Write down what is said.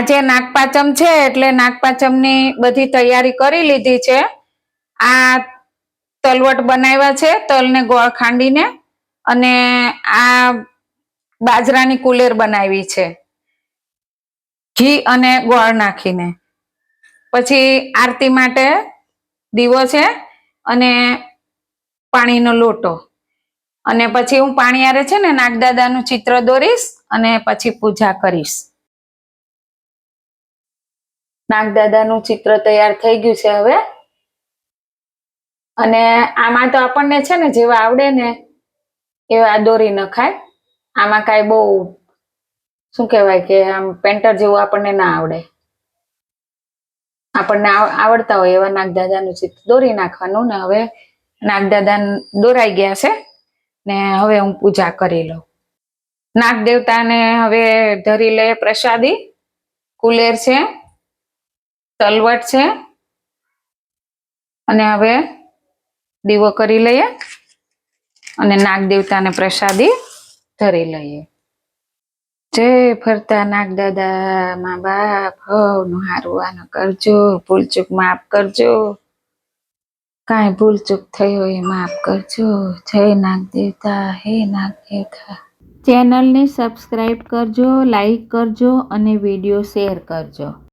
આજે નાગપાચમ છે એટલે નાગપાચમની બધી તૈયારી કરી લીધી છે. આ તલવટ બનાવ્યા છે, તલને ગોળ ખાંડીને અને આ બાજરાની કુલેર બનાવી છે. ઘી અને ગોળ નાખીને. પછી આરતી માટે દીવો છે અને પાણીનો લોટો. અને પછી હું પાણીયારે છે ને નાગદાદાનું ચિત્ર દોરીશ અને પછી પૂજા કરીશ. નાગદાદાનું ચિત્ર તૈયાર થઈ ગયું છે હવે. અને આમાં તો આપણને છે ને જેવા આવડે ને એવા દોરી નખાય. આમાં કાંઈ બહુ, શું કહેવાય કે આમ પેન્ટર જેવું આપણને ના આવડે. આપણને આવડતા હોય એવા નાગદાદાનું ચિત્ર. દોરી નાખવાનું ને હવે નાગદાદા દોરાઈ ગયા છે ને હવે હું પૂજા કરી લઉં. નાગ દેવતાને હવે ધરી લે પ્રસાદી. કુલેર છે. તલવટ છે. અને હવે દીવો કરી લઈએ. અને નાગ દેવતાને પ્રસાદી ધરી લઈએ. જય ફરતા નાગ દાદા, મા બાપ, હવનું હારું આનું કરજો, ભૂલચૂક માફ કરજો. કાંઈ ભૂલચૂક થઈ હોય માફ કરજો. જય નાગ દેવતા, હે નાગ દેવતા. ચેનલને સબસ્ક્રાઈબ કરજો, લાઈક કરજો અને વીડિયો શેર કરજો.